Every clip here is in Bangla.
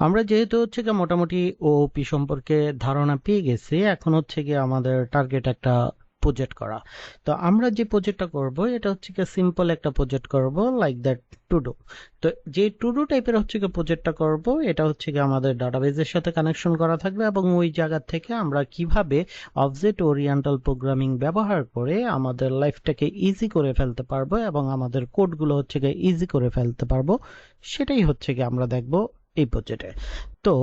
আমরা যেহেতু হচ্ছে গিয়ে মোটামুটি ওপি সম্পর্কে ধারণা পেয়ে গেছি, এখন হচ্ছে গিয়ে আমাদের টার্গেট একটা প্রজেক্ট করা। তো আমরা যে প্রজেক্টটা করব, এটা হচ্ছে গিয়ে সিম্পল একটা প্রজেক্ট করব লাইক দ্যাট টু ডু তো যে টু ডু টাইপের হচ্ছে গিয়ে প্রজেক্টটা করব, এটা হচ্ছে গিয়ে আমাদের ডাটাবেজের সাথে কানেকশন করা থাকবে এবং ওই জায়গা থেকে আমরা কীভাবে অবজেক্ট ওরিয়েন্টাল প্রোগ্রামিং ব্যবহার করে আমাদের লাইফটাকে ইজি করে ফেলতে পারব এবং আমাদের কোডগুলো হচ্ছে গিয়ে ইজি করে ফেলতে পারব, সেটাই হচ্ছে গিয়ে আমরা দেখব এই প্রজেক্টে তো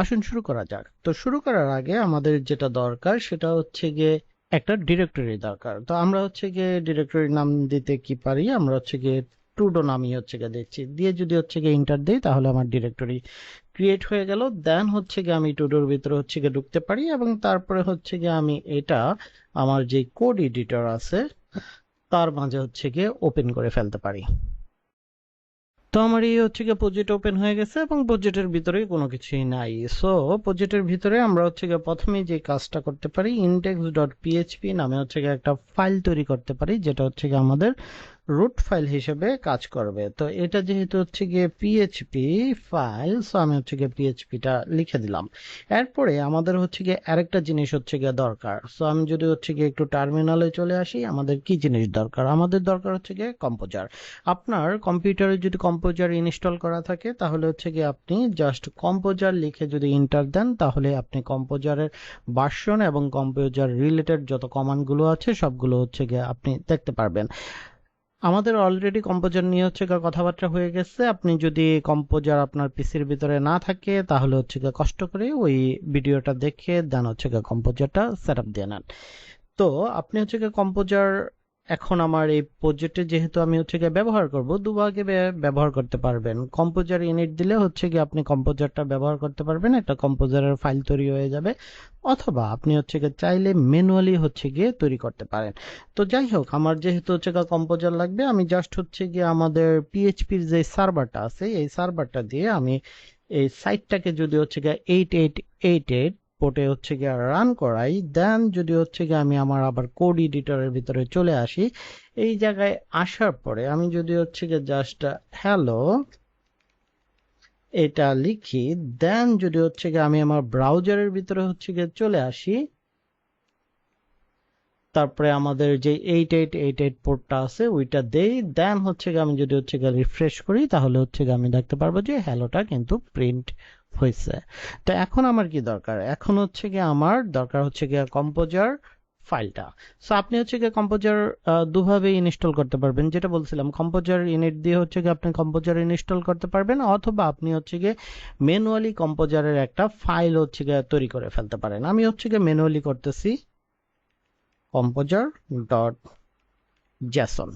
আসুন শুরু করা যাক। তো শুরু করার আগে আমাদের যেটা দরকার সেটা হচ্ছে গিয়ে একটা ডিরেক্টরি দরকার। তো আমরা হচ্ছে গিয়ে ডিরেক্টরি নাম দিতে কি পারি? আমরা হচ্ছে গিয়ে টুডো নামই হচ্ছে গিয়ে দিচ্ছি দিয়ে যদি হচ্ছে গিয়ে ইন্টার দিই, তাহলে আমার ডিরেক্টরি ক্রিয়েট হয়ে গেল। দেন হচ্ছে গিয়ে আমি টুডোর ভিতরে হচ্ছে গিয়ে ঢুকতে পারি এবং তারপরে হচ্ছে গিয়ে আমি এটা আমার যে কোড এডিটর আছে, তার মাঝে হচ্ছে গিয়ে ওপেন করে ফেলতে পারি। তো আমার এই হচ্ছে গিয়ে প্রজেক্ট ওপেন হয়ে গেছে এবং প্রজেক্টের ভিতরে কোনো কিছুই নাই। সো প্রজেক্টের ভিতরে আমরা হচ্ছে গিয়ে প্রথমে যে কাজটা করতে পারি ইনডেক্স ডট পিএইচপি নামে হচ্ছে গিয়ে একটা ফাইল তৈরি করতে পারি, যেটা হচ্ছে গিয়ে আমাদের রুট ফাইল হিসেবে কাজ করবে। তো এটা যেহেতু হচ্ছে গিয়ে পিএইচপি ফাইল সো আমি হচ্ছে গিয়ে পিএইচপিটা লিখে দিলাম। এরপরে আমাদের হচ্ছে গিয়ে আরেকটা জিনিস হচ্ছে গিয়ে দরকার। সো আমি যদি হচ্ছে গিয়ে একটু টার্মিনালে চলে আসি, আমাদের কি জিনিস দরকার? আমাদের দরকার হচ্ছে গিয়ে কম্পোজার আপনার কম্পিউটারে যদি কম্পোজার ইনস্টল করা থাকে, তাহলে হচ্ছে গিয়ে আপনি জাস্ট কম্পোজার লিখে যদি ইন্টার দেন, তাহলে আপনি কম্পোজারের ভার্সন এবং কম্পোজার রিলেটেড যত কমান্ডগুলো আছে, সবগুলো হচ্ছে গিয়ে আপনি দেখতে পারবেন। আমাদের অলরেডি কম্পোজার নিয়ে হচ্ছে কথাবার্তা হয়ে গেছে। আপনি যদি কম্পোজার আপনার পিসির ভিতরে না থাকে, তাহলে হচ্ছে কষ্ট করে ওই ভিডিওটা দেখে দেন হচ্ছে কম্পোজারটা সেট আপ দিয়ে নেন। তো আপনি হচ্ছে কম্পোজার এখন আমার এই প্রজেক্টে যেহেতু আমি হচ্ছে গিয়ে ব্যবহার করব, দুভাগে ব্যবহার করতে পারবেন। কম্পোজার ইউনিট দিলে হচ্ছে গিয়ে আপনি কম্পোজারটা ব্যবহার করতে পারবেন, একটা কম্পোজারের ফাইল তৈরি হয়ে যাবে, অথবা আপনি হচ্ছে গিয়ে চাইলে ম্যানুয়ালি হচ্ছে গিয়ে তৈরি করতে পারেন। তো যাই হোক, আমার যেহেতু হচ্ছে গিয়ে কম্পোজার লাগবে, আমি জাস্ট হচ্ছে গিয়ে আমাদের পিএইচপির যে সার্ভারটা আছে, এই সার্ভারটা দিয়ে আমি এই সাইটটাকে যদি হচ্ছে গিয়ে এইট এইট এইট এইট পোর্টে হচ্ছে গিয়ে রান করাই দেন যদি হচ্ছে গিয়ে আমি আমার আবার কোড এডিটরের ভিতরে চলে আসি, এই জায়গায় আসার পরে আমি যদি হচ্ছে গিয়ে জাস্ট হ্যালো এটা লিখি দেন যদি হচ্ছে গিয়ে আমি আমার ব্রাউজারের ভিতরে হচ্ছে গিয়ে চলে আসি, তারপরে আমাদের যে এইট এইট এইট এইট পোর্টটা আছে, ওইটা দেই দেন হচ্ছে আমি যদি হচ্ছে রিফ্রেশ করি, তাহলে হচ্ছে আমি দেখতে পারব যে হ্যালোটা কিন্তু প্রিন্ট হয়েছে। তো এখন আমার কি দরকার? এখন হচ্ছে গিয়ে আমার দরকার হচ্ছে গিয়ে কম্পোজার ফাইলটা সো আপনি হচ্ছে গিয়ে কম্পোজার দুভাবে ইনস্টল করতে পারবেন। যেটা বলছিলাম কম্পোজার ইউনিট দিয়ে হচ্ছে গিয়ে আপনি কম্পোজার ইনস্টল করতে পারবেন, অথবা আপনি হচ্ছে গিয়ে ম্যানুয়ালি কম্পোজারের একটা ফাইল হচ্ছে গিয়ে তৈরি করে ফেলতে পারেন। আমি হচ্ছে গিয়ে ম্যানুয়ালি করতেছি কম্পোজার ডট জ্যাসন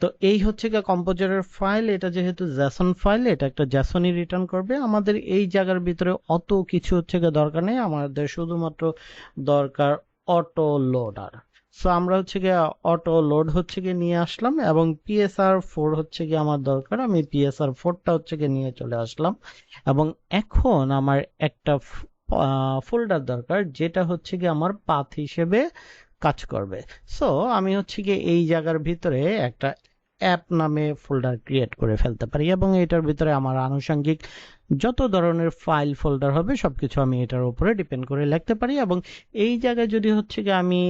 তো এই হচ্ছে গিয়ে কম্পোজারের ফাইল এটা যেহেতু জ্যাসন ফাইল এটা একটা জ্যাসনই রিটার্ন করবে। আমাদের এই জায়গার ভিতরে অত কিছু হচ্ছে গিয়ে দরকার নেই, আমাদের শুধুমাত্র দরকার অটো লোডার সো আমরা হচ্ছে গিয়ে অটো লোড হচ্ছে গিয়ে নিয়ে আসলাম, এবং পিএসআর ফোর হচ্ছে গিয়ে আমার দরকার। আমি পিএসআর ফোরটা হচ্ছে গিয়ে নিয়ে চলে আসলাম, এবং এখন আমার একটা ফোল্ডার দরকার, যেটা হচ্ছে গিয়ে আমার পাথ হিসেবে কাজ করবে। সো আমি হচ্ছে গিয়ে এই জায়গার ভিতরে একটা অ্যাপ নামে ফোল্ডার ক্রিয়েট করে ফেলতে পারি এবং এটার ভিতরে আমার আনুষঙ্গিক যত ধরনের ফাইল ফোল্ডার হবে সব কিছু আমি এটার উপরে ডিপেন্ড করে লিখতে পারি এবং এই জায়গায় যদি হচ্ছে গিয়ে আমি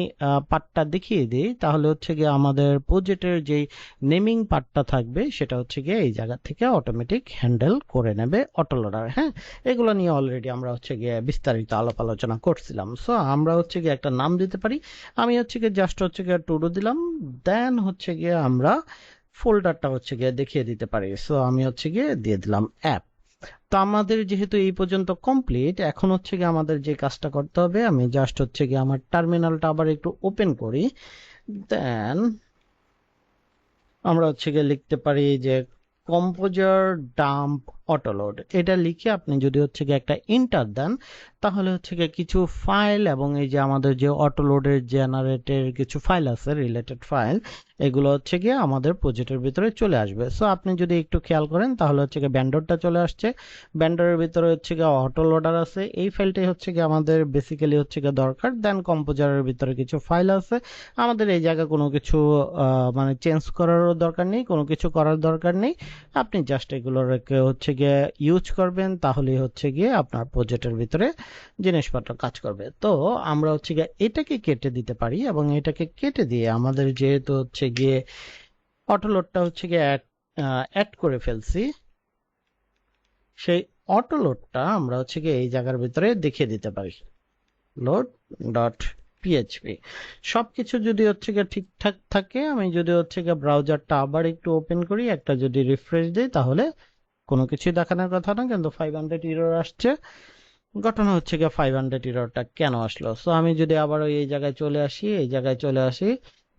পার্টটা দেখিয়ে দিই, তাহলে হচ্ছে গিয়ে আমাদের প্রজেক্টের যে নেমিং পার্টটা থাকবে, সেটা হচ্ছে গিয়ে এই জায়গা থেকে অটোমেটিক হ্যান্ডেল করে নেবে অটোলোডার হ্যাঁ? এগুলো নিয়ে অলরেডি আমরা হচ্ছে গিয়ে বিস্তারিত আলাপ আলোচনা করছিলাম। সো আমরা হচ্ছে গিয়ে একটা নাম দিতে পারি। আমি হচ্ছে গিয়ে জাস্ট হচ্ছে গিয়ে টুডো দিলাম। দেন হচ্ছে গিয়ে আমরা ফোল্ডারটা হচ্ছে গিয়ে দেখিয়ে দিতে পারি। সো আমি হচ্ছে গিয়ে দিয়ে দিলাম অ্যাপ তো আমাদের যেহেতু এই পর্যন্ত কমপ্লিট এখন হচ্ছে গিয়ে আমাদের যে কাজটা করতে হবে, আমি জাস্ট হচ্ছে গিয়ে আমার টার্মিনালটা আবার একটু ওপেন করি। দেন আমরা হচ্ছে গিয়ে লিখতে পারি যে কম্পোজার ডাম্প অটোলোড এটা লিখে আপনি যদি হচ্ছে গিয়ে একটা ইন্টার দেন, তাহলে হচ্ছে গিয়ে কিছু ফাইল এবং এই যে আমাদের যে অটোলোডের জেনারেটের কিছু ফাইল আছে রিলেটেড ফাইল এগুলো হচ্ছে গিয়ে আমাদের প্রজেক্টের ভিতরে চলে আসবে। সো আপনি যদি একটু খেয়াল করেন, তাহলে হচ্ছে গিয়ে ব্যান্ডরটা চলে আসছে। ব্যান্ডরের ভিতরে হচ্ছে গিয়ে অটো লোডার আছে। এই ফাইলটাই হচ্ছে গিয়ে আমাদের বেসিক্যালি হচ্ছে গিয়ে দরকার। দেন কম্পোজারের ভিতরে কিছু ফাইল আছে। আমাদের এই জায়গায় কোনো কিছু মানে চেঞ্জ করারও দরকার নেই, কোনো কিছু করার দরকার নেই। আপনি জাস্ট এগুলো রেখে হচ্ছে গিয়ে ইউজ করবেন, তাহলেই হচ্ছে গিয়ে আপনার প্রজেক্টের ভিতরে জিনিসপত্র কাজ করবে। তো আমরা হচ্ছে গিয়ে এটাকে কেটে দিতে পারি এবং এটাকে কেটে দিয়ে আমাদের যেহেতু হচ্ছে গিয়ে অটোলোডটা হচ্ছে গিয়ে অ্যাড করে ফেলছি, সেই অটোলোডটা আমরা হচ্ছে গিয়ে এই জায়গার ভিতরে দেখিয়ে দিতে পারি। লোড ডট পিএইচপি সবকিছু যদি হচ্ছে গিয়ে ঠিকঠাক থাকে, আমি যদি হচ্ছে গিয়ে ব্রাউজারটা আবার একটু ওপেন করি, একটা যদি রিফ্রেশ দিই, তাহলে কোনো কিছুই দেখানোর কথা না, কিন্তু ফাইভ হান্ড্রেড ইরোর আসছে। ঘটনা হচ্ছে গিয়ে ফাইভ হান্ড্রেড ইরোরটা কেন আসলো? সো আমি যদি আবার এই জায়গায় চলে আসি, এই জায়গায় চলে আসি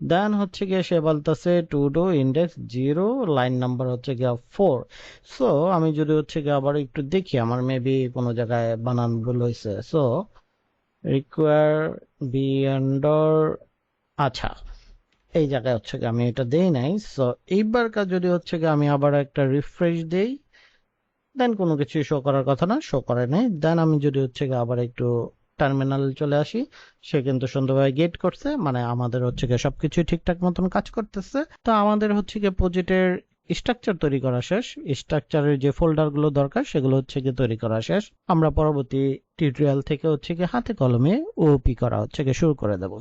দেন হচ্ছে গিয়ে সে বলতেছে to do index zero line number হচ্ছে গিয়ে ফোর সো আমি যদি হচ্ছে গিয়ে আবার একটু দেখি, আমার মেবি কোনো জায়গায় বানান ভুল হয়েছে। সো রিকোয়ার বি আন্ডার আচ্ছা এই জায়গায় হচ্ছে গিয়ে আমি এটা দেই নাই। সো এইবার কাজ যদি হচ্ছে গিয়ে আমি আবার একটা রিফ্রেশ দেই দেন কোনো কিছু শো করার কথা না শো করে নাই। দেন আমি যদি হচ্ছে আবার একটু টার্মিনাল চলে আসি, সে কিন্তু সুন্দরভাবে গেট করছে মানে আমাদের হচ্ছে গিয়ে সবকিছুই ঠিকঠাক মতন কাজ করতেছে। তো আমাদের হচ্ছে গিয়ে প্রজেক্টের স্ট্রাকচার তৈরি করা শেষ। স্ট্রাকচারের যে ফোল্ডারগুলো দরকার, সেগুলো হচ্ছে গিয়ে তৈরি করা শেষ। আমরা পরবর্তী টিউটোরিয়াল থেকে হচ্ছে গিয়ে হাতে কলমে ওপি করা হচ্ছে গিয়ে শুরু করে দেবো।